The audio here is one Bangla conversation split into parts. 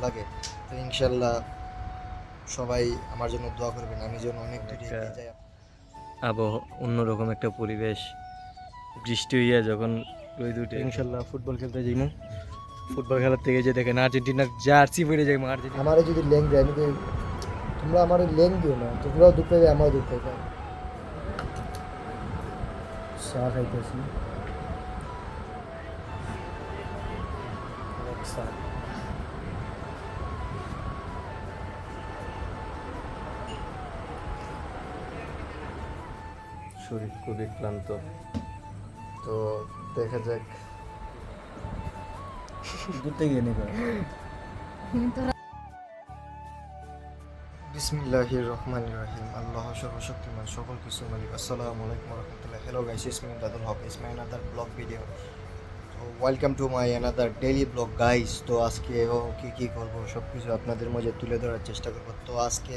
লাগে তো ইনশাল্লাহ সবাই আমার জন্য দোয়া করবেন আমি যেন অনেক দূরে এগিয়ে একটা- যাই। আবহ অন্যরকম একটা পরিবেশ বৃষ্টি হইয়া যখন রোদ উঠে। ইনশাল্লাহ ফুটবল খেলতে যাইমু। ফুটবল খেলার থেকে যে দেখেন আর্জেন্টিনার জার্সি পরে যাইমু আর্জেন্টিনা। আমারে যদি লেং দেয় আমি তো তোমরা আমার লেং দিও না তোমরাও দুঃখ পাবে আমারও দুঃখ পাবে চা খাইতেছি। শরীর খুবই ক্লান্ত। তো দেখা যাক। দূর থেকে নেবে। বিসমিল্লাহির রহমানির রহিম। আল্লাহ সর্বশক্তিমান সকল কিছু মালিক। আসসালামু আলাইকুম রহমতুল্লাহ। হ্যালো গাইস ইসমিন Dadul Haq is my another vlog video তো welcome to my another daily vlog guys তো আজকে ও কী কী করব সব কিছু আপনাদের মাঝে তুলে ধরার চেষ্টা করব। তো আজকে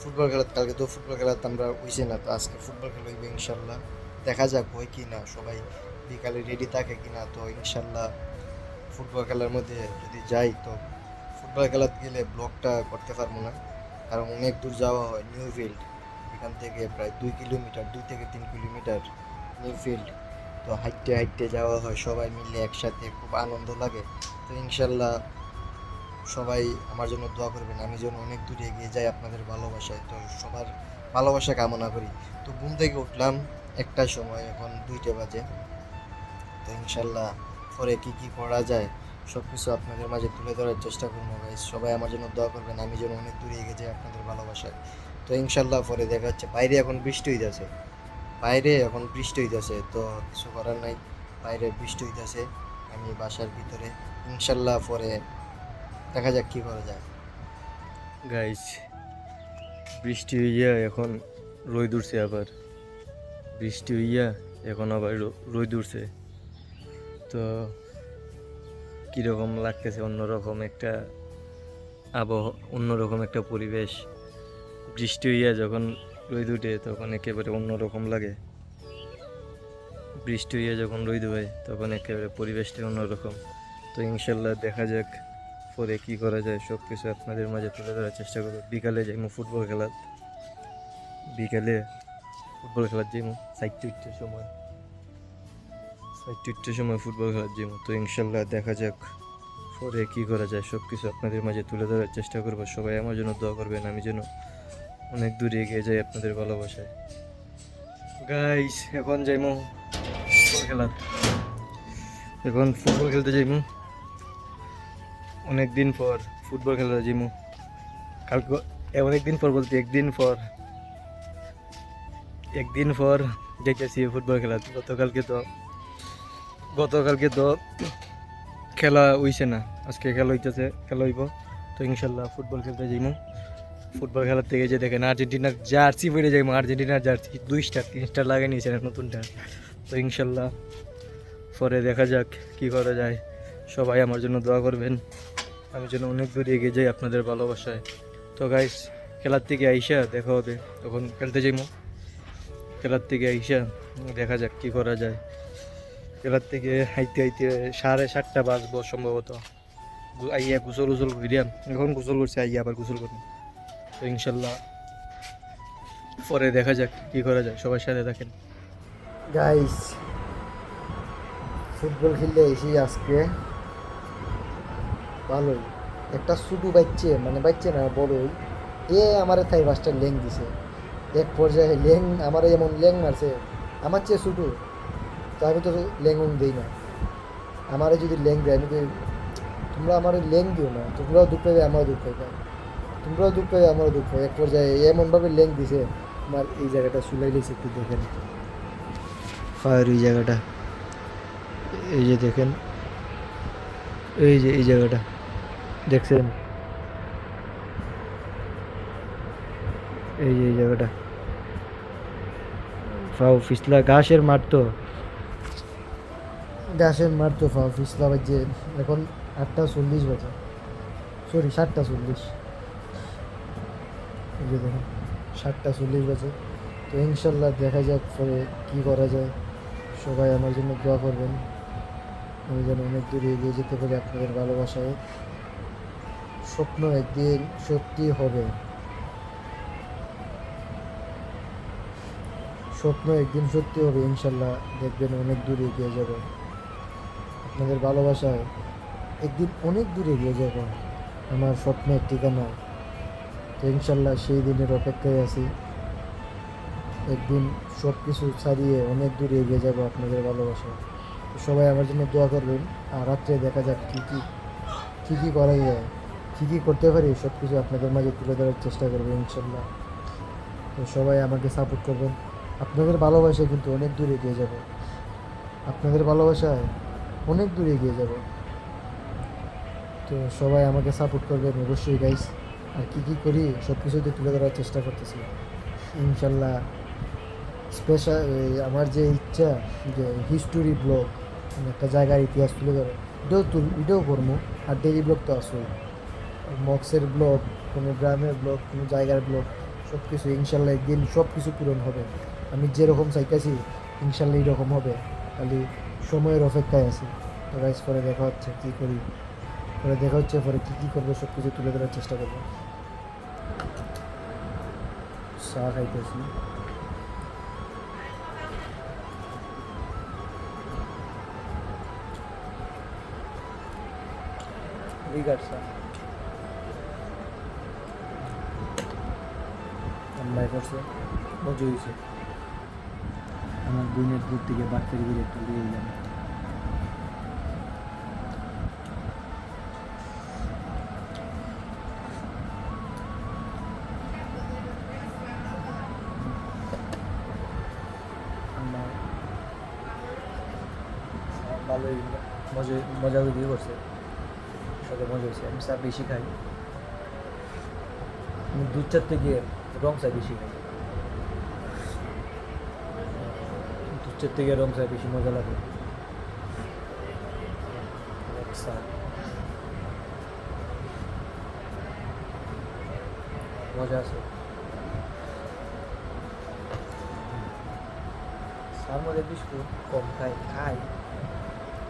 ফুটবল খেলা কালকে তো ফুটবল খেলাতে আমরা হইছে না, তো আজকে ফুটবল খেলা হইবে ইনশাল্লাহ। দেখা যাক হয় কি না, সবাই বিকালে রেডি থাকে কি না, তো ইনশাল্লাহ ফুটবল খেলার মধ্যে যদি যাই, তো ফুটবল খেলাতে গেলে ব্লগটা করতে পারব না। কারণ অনেক দূর যাওয়া হয় নিউ ফিল্ড এখান থেকে প্রায় দুই কিলোমিটার, দুই থেকে তিন কিলোমিটার নিউ ফিল্ড তো হাইটে হাইটে যাওয়া হয়, সবাই মিলে একসাথে, খুব আনন্দ লাগে। তো ইনশাল্লাহ সবাই আমার জন্য দোয়া করবেন। আমি যেন অনেক দূরে এগিয়ে যাই আপনাদের ভালোবাসায়। তো সবার ভালোবাসা কামনা করি। তো ঘুম থেকে উঠলাম একটা সময়, এখন দুইটা বাজে। তো ইনশাল্লাহ পরে কি কি করা যায় সব কিছু আপনাদের মাঝে তুলে ধরার চেষ্টা করব গাইস সবাই আমার জন্য দোয়া করবেন, আমি যেন অনেক দূরে এগিয়ে যাই আপনাদের ভালোবাসায়। তো ইনশাল্লাহ পরে দেখা যাচ্ছে বাইরে এখন বৃষ্টি হইতেছে। বাইরে এখন বৃষ্টি হইতেছে, তো কিছু করার নাই। বাইরে বৃষ্টি হইতেছে, আমি বাসার ভিতরে। ইনশাল্লাহ পরে দেখা যাক কী করা যায়। গাইস বৃষ্টি হইয়া এখন রোদ উঠছে আবার। বৃষ্টি হইয়া এখন আবার রো- রোদ উঠছে। তো কীরকম লাগতেছে অন্যরকম একটা আবহ অন্যরকম একটা পরিবেশ। বৃষ্টি হইয়া যখন রোদ উঠে তখন একেবারে অন্যরকম লাগে। বৃষ্টি হইয়া যখন রোদ হয় তখন একেবারে পরিবেশটা অন্যরকম। তো ইনশাল্লাহ দেখা যাক পরে কি করা যায় সব কিছু আপনাদের মাঝে তুলে ধরার চেষ্টা করব। বিকালে যাইমু ফুটবল খেলার। বিকালে ফুটবল খেলার যাইমু। সাইটটা উঠতে সময়। সাইটটা উঠতে সময় ফুটবল খেলার যাইমু। তো ইনশাল্লাহ দেখা যাক পরে কি করা যায় সব কিছু আপনাদের মাঝে তুলে ধরার চেষ্টা করব। সবাই আমার জন্য দোয়া করবেন, আমি যেন অনেক দূরে এগিয়ে যাই আপনাদের ভালোবাসায়। গাইস এখন যাইমু ফুটবল খেলার। এখন ফুটবল খেলতে যাইমু। অনেক দিন পর ফুটবল খেলা জিমু কালকে অনেক দিন পর বলতে, একদিন পর একদিন পর দেখেছি ফুটবল খেলা। গতকালকে তো গতকালকে তো খেলা হইছে না। আজকে খেলা হইতেছে, খেলা হইব। তো ইনশাল্লাহ ফুটবল খেলতে যাইমু। ফুটবল খেলার থেকে যে দেখেন, আর্জেন্টিনার জার্সি পরে যাইমু। আর্জেন্টিনার জার্সি দুই স্টার তিন স্টার লাগিয়ে নিয়েছে নতুনটা। তো ইনশাল্লাহ পরে দেখা যাক কি করা যায়। সবাই আমার জন্য দোয়া করবেন। আমি যেন অনেক দূর এগিয়ে যাই আপনাদের ভালোবাসায়। তো গাইস খেলার থেকে আইসা দেখা হবে। তখন খেলতে যাইমো। খেলার থেকে আইসা দেখা যাক কি করা যায়। খেলার থেকে হাইতে হাইতে সাড়ে সাতটা বাজবো সম্ভবত। আইয়া গোসল উসল করিয়া, এখন গোসল করছে, আইয়া আবার গোসল করব। তো ইনশাল্লাহ পরে দেখা যাক কি করা যায়, সবার সাথে থাকেন। গাইস ফুটবল খেলতে এসি আজকে। ভালোই। একটা ছোটো বাচ্চে মানে বাচ্চে না, বড়ই, এ আমার তাই পাঁচটা লেং দিছে। এক পর্যায়ে লেং, আমার এমন লেং মারছে, আমার চেয়ে ছোটো তো আমি তো লেঙ্গুন দিই না। আমারে যদি লেং দেয়, আমি তোমরা আমার লেং দিও না, তোমরাও দুঃখ পাবে আমারও দুঃখ পাবে তোমরাও দুঃখ পাবে আমারও দুঃখ পাবে এক পর্যায়ে এমনভাবে লেং দিছে, আমার এই জায়গাটা সুলাই লেগেছে, একটু দেখেন। ফায়ার এই জায়গাটা, এই যে দেখেন, এই যে এই জায়গাটা। দেখছেন এই এই জায়গাটা। ফাও ফিসলা, ঘাসের মাঠ তো। ঘাসের মাঠ তো ফাও ফিসলা বাজে। এখন আটটা চল্লিশ বাজে। সরি সাতটা চল্লিশ। যে দেখেন, সাতটা চল্লিশ বাজে। তো ইনশাল্লাহ দেখা যাক পরে কী করা যায়। সবাই আমার জন্য দোয়া করবেন। আমি যেন অনেক দূরে এগিয়ে যেতে পারি আপনাদের ভালোবাসায়। স্বপ্ন একদিন সত্যি হবে। স্বপ্ন একদিন সত্যি হবে, ইনশাল্লাহ দেখবেন অনেক দূর এগিয়ে যাব। আপনাদের ভালোবাসায় একদিন অনেক দূর এগিয়ে যাব। আমার স্বপ্নের ঠিকানা। তো ইনশাল্লাহ সেই দিনের অপেক্ষায় আছি। একদিন সব কিছু ছাড়িয়ে অনেক দূর এগিয়ে যাব আপনাদের ভালোবাসায়। তো সবাই আমার জন্য দোয়া করবেন। আর রাত্রে দেখা যাক কী কী কী কী করা যায়। কী কী করতে পারি সব কিছু আপনাদের মাঝে তুলে ধরার চেষ্টা করব, ইনশাল্লাহ। তো সবাই আমাকে সাপোর্ট করবেন। আপনাদের ভালোবাসায় কিন্তু অনেক দূর এগিয়ে যাব। আপনাদের ভালোবাসায় অনেক দূর এগিয়ে যাব। তো সবাই আমাকে সাপোর্ট করবেন অবশ্যই গাইস আর কী কী করি সব কিছুতে তুলে ধরার চেষ্টা করতেছি। ইনশাল্লাহ স্পেশাল আমার যে ইচ্ছা, যে হিস্টোরি ব্লগ একটা জায়গার ইতিহাস তুলে ধরো এটাও তুল, এটাও করব। আর ডেইলি ব্লগ তো আসুই মক্সের ব্লগ কোনো গ্রামের ব্লগ কোনো জায়গার ব্লগ সব কিছু ইনশাল্লাহ একদিন সব কিছু পূরণ হবে। আমি যেরকম চাইতেছি, ইনশাল্লাহ এইরকম হবে। খালি সময়ের অপেক্ষায় আছি। তো গাইস পরে দেখা হচ্ছে কী করি। পরে দেখা হচ্ছে, পরে কী কী করব সব কিছু তুলে ধরার চেষ্টা করব। চা খাইতেছি। আল্লাহ করছে হয়েছে আমার বোনের দূর থেকে বাচ্চার বিলে একটু দিয়ে দিলাম মজা মজা দিয়ে করছে। সাথে মজা হয়েছে আমি চা বেশি খাই। আমি দুধ চার থেকে রং চা বেশি। চার থেকে রং চা বেশি, মজা লাগে। মজা আছে। চার মধ্যে বিস্কুট কম খাই খাই,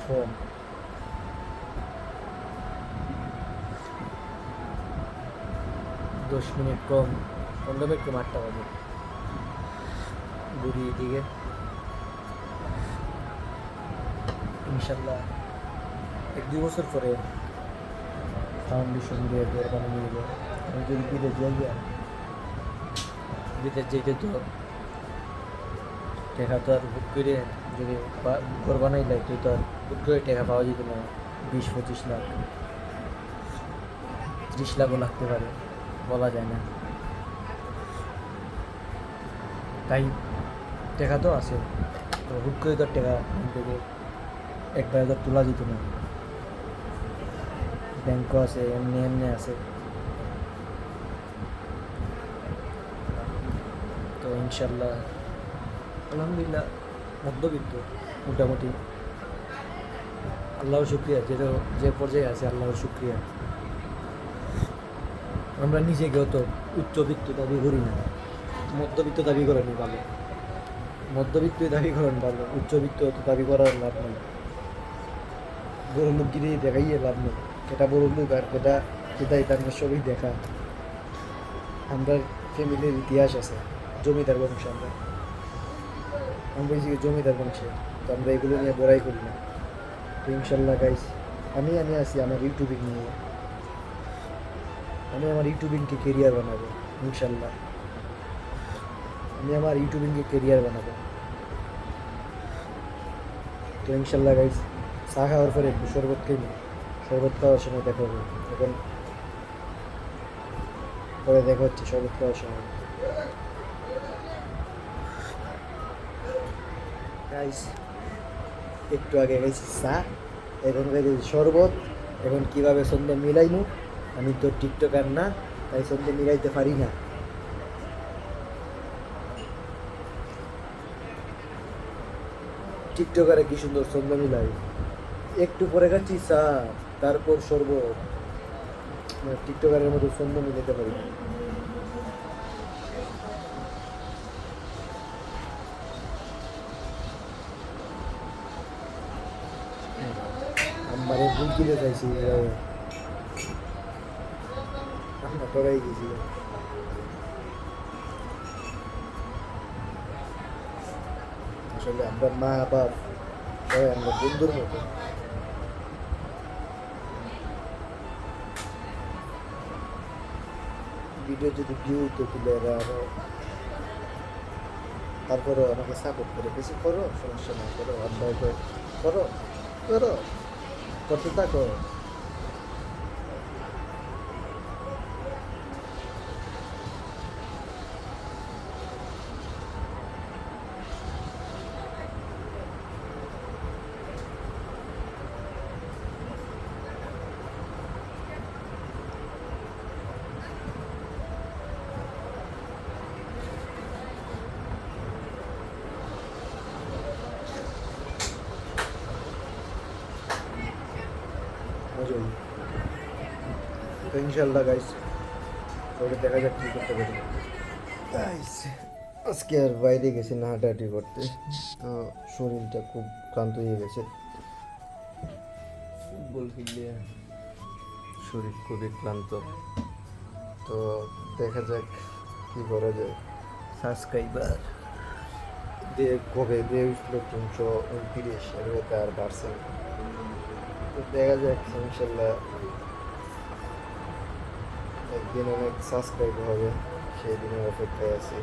কম। দশ মিনিট কম। কম আটটা বাজে ঘুরি এদিকে ইনশাল্লাহ এক দুই বছর পরে ফাউন্ডেশন দিয়ে ঘর বানিয়ে নিব। আমি যদি বিদেশ যাই বিদেশ যেতে তো টাকা তো আর হুট করে যদি ঘর বানাই তুই তো আর হুট করে টাকা পাওয়া যেত না। বিশ, পঁচিশ লাখ, ত্রিশ লাখও লাগতে পারে, বলা যায় না। তাই টাকা তো আছে। তো হুট করে তো টাকা থেকে একবারে তো তোলা যেত না। ব্যাংকও আছে, এমনি এমনি আছে। তো ইনশাল্লাহ, আলহামদুলিল্লাহ, মধ্যবিত্ত, মোটামুটি। আল্লাহর শুক্রিয়া যেটা যে পর্যায়ে আছে, আল্লাহর শুক্রিয়া। আমরা নিজেকেও তো উচ্চবিত্ত দাবি করি না। মধ্যবিত্ত দাবি করেন ভালো মধ্যবিত্ত দাবি করেন ভালো উচ্চবিত্ত তো দাবি করার লাভ নেই। বড় লোকগিরি দেখাইয়ে লাভ নেই। এটা বড় লোক আর এটা যেটা এটা আমরা সবই দেখা। আমরা ফ্যামিলির ইতিহাস আছে, জমিদার বংশ আমরা। আমরা যে জমিদার বংশে, তো আমরা এগুলো নিয়ে বড়াই করি না। তো ইনশাল্লাহ গাইস আমি আমি আছি আমার ইউটিউবিং নিয়ে। আমি আমার ইউটিউবিংকে কেরিয়ার বানাবো, ইনশাল্লাহ। আমি আমার ইউটিউবিংকে কেরিয়ার বানাবো। তো ইনশাল্লাহ গাইস চা খাওয়ার পরে একটু শরবত খাই শরবত খাওয়ার সময় দেখা হবে। এখন পরে দেখা হচ্ছে শরবত খাওয়ার সময়। গাইস একটু আগে গেছি চা। এখন গেছি শরবত। এখন কীভাবে সন্ধ্যে মিলাইমু, আমি তো টিকটকার না, তাই সন্ধ্যে মিলাইতে পারি না। টিকটকারে কি সুন্দর সন্ধ্যা মিলাই একটু পরে খাচ্ছি চা তারপর শরবত মানে টিকটকারের মতো সন্ধ্যা মিলাতে পারি আমারে ভুল কিনে চাইছি, এভাবে। করাই গেছিল আসলে আমরা মা, বাপ, সবাই আমরা বন্ধুর মতো। ভিডিও যদি ভিউ তো তুলে এরা আরও তারপরেও আমাকে সাপোর্ট করে। বেশি করো, সমস্যা না করো করে করো করো, করতে থাকো। মজাই তো ইনশাল্লাহ গাইস তবে দেখা যাক কী করতে পারি। গাইস আজকে আর বাইরে গেছি না হাঁটাহাঁটি করতে শরীরটা খুব ক্লান্ত হয়ে গেছে। ফুটবল খেললে শরীর খুবই ক্লান্ত। তো দেখা যাক কি করা যায়। সাবস্ক্রাইবার দিয়ে কবে দিয়ে উঠল তিনশো উনত্রিশ এর মধ্যে আর বাড়ছে। দেখা যাক, ইনশাল্লাহ একদিন অনেক সাবস্ক্রাইব হবে সেই দিনের অপেক্ষায় আছি।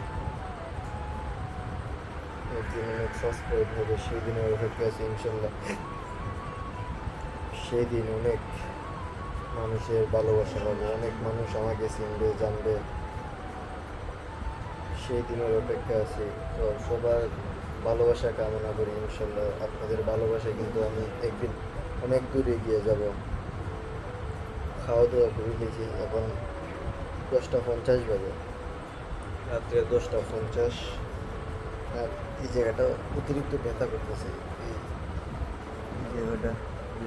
একদিন অনেক সাবস্ক্রাইব হবে সেই দিনের অপেক্ষায় আছি, ইনশাল্লাহ। দিন অনেক মানুষের ভালোবাসা পাবো, অনেক মানুষ আমাকে চিনবে, জানবে। সেই দিনের অপেক্ষা আছি। তো সবার ভালোবাসা কামনা করি, ইনশাল্লাহ। আপনাদের ভালোবাসা কিন্তু আমি একদিন অনেক দূর এগিয়ে যাব। খাওয়া দাওয়া করে গেছি এখন দশটা পঞ্চাশ বাজে। রাত্রে দশটা পঞ্চাশ। আর এই জায়গাটা অতিরিক্ত ব্যথা করতেছে। এই জায়গাটা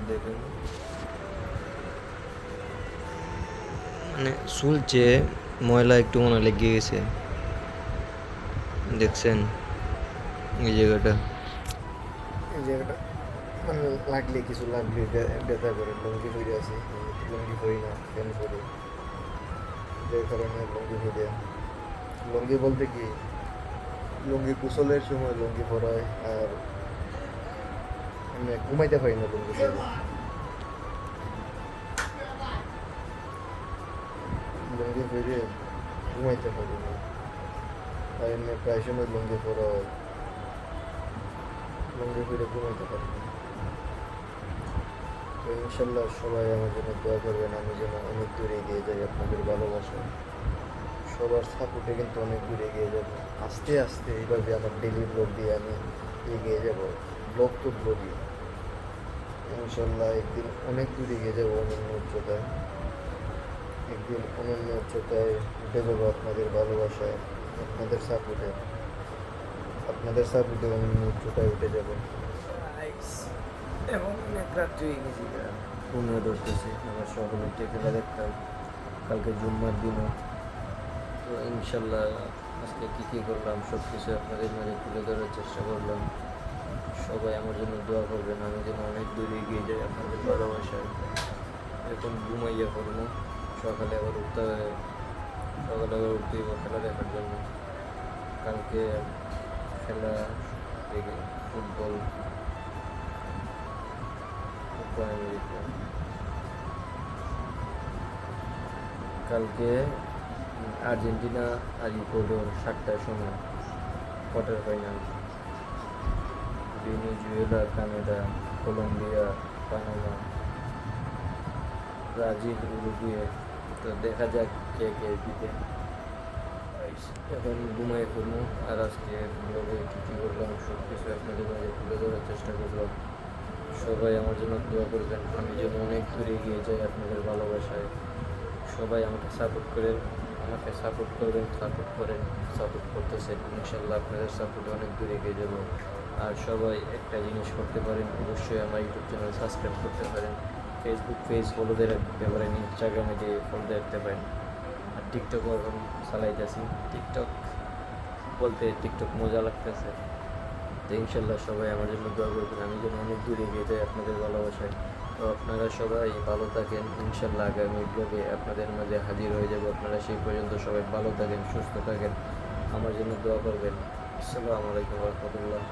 দেখেন। মানে চুলছে ময়লা একটু মনে লেগে গেছে। দেখছেন? এই জায়গাটা। এই জায়গাটা মানে লাগলে কিছু লাগলে ব্যথা করে, লুঙ্গি পরে আছি। লুঙ্গি পরি না, প্যান্ট পরি। যে কারণে লুঙ্গি পরে লুঙ্গি বলতে কি, লুঙ্গি গোসলের সময় লুঙ্গি পরায় আর ঘুমাইতে পারি না লুঙ্গি পরে। লুঙ্গি পরে ঘুমাইতে পারি না। আর এমনি প্রায় সময় লুঙ্গি পরা হয় লুঙ্গি পরে ঘুমাইতে পারি না। তো ইনশাল্লাহ সবাই আমার জন্য দোয়া করবেন, আমি যেন অনেক দূরে এগিয়ে যাই আপনাদের ভালোবাসা। সবার সাপোর্টে কিন্তু অনেক দূরে এগিয়ে যাব। আস্তে আস্তে এইভাবে আমার ডেলি ব্লগ দিয়ে আমি এগিয়ে যাব ব্লগ তো ব্লগই ইনশাল্লাহ একদিন অনেক দূর এগিয়ে যাব অনন্য উচ্চতায়। একদিন অনন্য উচ্চতায় উঠে যাব আপনাদের ভালোবাসায়, আপনাদের সাপোর্টে আপনাদের সাপোর্টে অনন্য উচ্চতায় উঠে যাব। এবং অনেক গেছে। আমার দেখতাম। কালকে জুম্মার দিনও। তো ইনশাল্লাহ আজকে কী কী করলাম সব কিছু আপনাদের মাঝে তুলে ধরার চেষ্টা করলাম। সবাই আমার জন্য দোয়া করবেন, আমি যেন অনেক দূরে এগিয়ে যাই আপনাদের ভালোবাসায়। এখন ঘুমাইয়া পড়ব, সকালে আবার উঠতে হবে। সকালে আবার উঠতে হইব খেলা দেখার জন্য। কালকে খেলা দেখে ফুটবল আমেরিকা কালকে আর্জেন্টিনা আর ইকুয়েডর সাতটার সময় quarter final Venezuela, Canada, Colombia, Panama, Brazil, Uruguay. তো দেখা যাক কে কে জিতে। এখন ঘুমাই করব আর আজকে ব্লগে কী কী করলাম সব কিছু আপনাদের মাঝে তুলে ধরার চেষ্টা করলাম। সবাই আমার জন্য দোয়া করবেন। আমি যেন অনেক দূরে এগিয়ে যাই আপনাদের ভালোবাসায়। সবাই আমাকে সাপোর্ট করেন, আমাকে সাপোর্ট করবেন সাপোর্ট করেন সাপোর্ট করতেছেন ইনশাল্লাহ আপনাদের সাপোর্টে অনেক দূরে এগিয়ে যাব। আর সবাই একটা জিনিস করতে পারেন, অবশ্যই আমার ইউটিউব চ্যানেল সাবস্ক্রাইব করতে পারেন। ফেসবুক পেজ ফলো দিয়ে রাখতে পারেন ইনস্টাগ্রামে দিয়ে ফলো দিয়ে রাখতে পারেন। আর টিকটকও এখন চালাইতেছি। টিকটক বলতে টিকটক মজা লাগতেছে। তো ইনশাল্লাহ সবাই আমার জন্য দোয়া করবেন। আমি যেন অনেক দূরে এগিয়ে যাই আপনাদের ভালোবাসায়। তো আপনারা সবাই ভালো থাকেন। ইনশাল্লাহ আগামী ব্লগে আপনাদের মাঝে হাজির হয়ে যাব। আপনারা সেই পর্যন্ত সবাই ভালো থাকেন, সুস্থ থাকেন। আমার জন্য দোয়া করবেন। আসসালামু আলাইকুম রহমতুল্লাহ।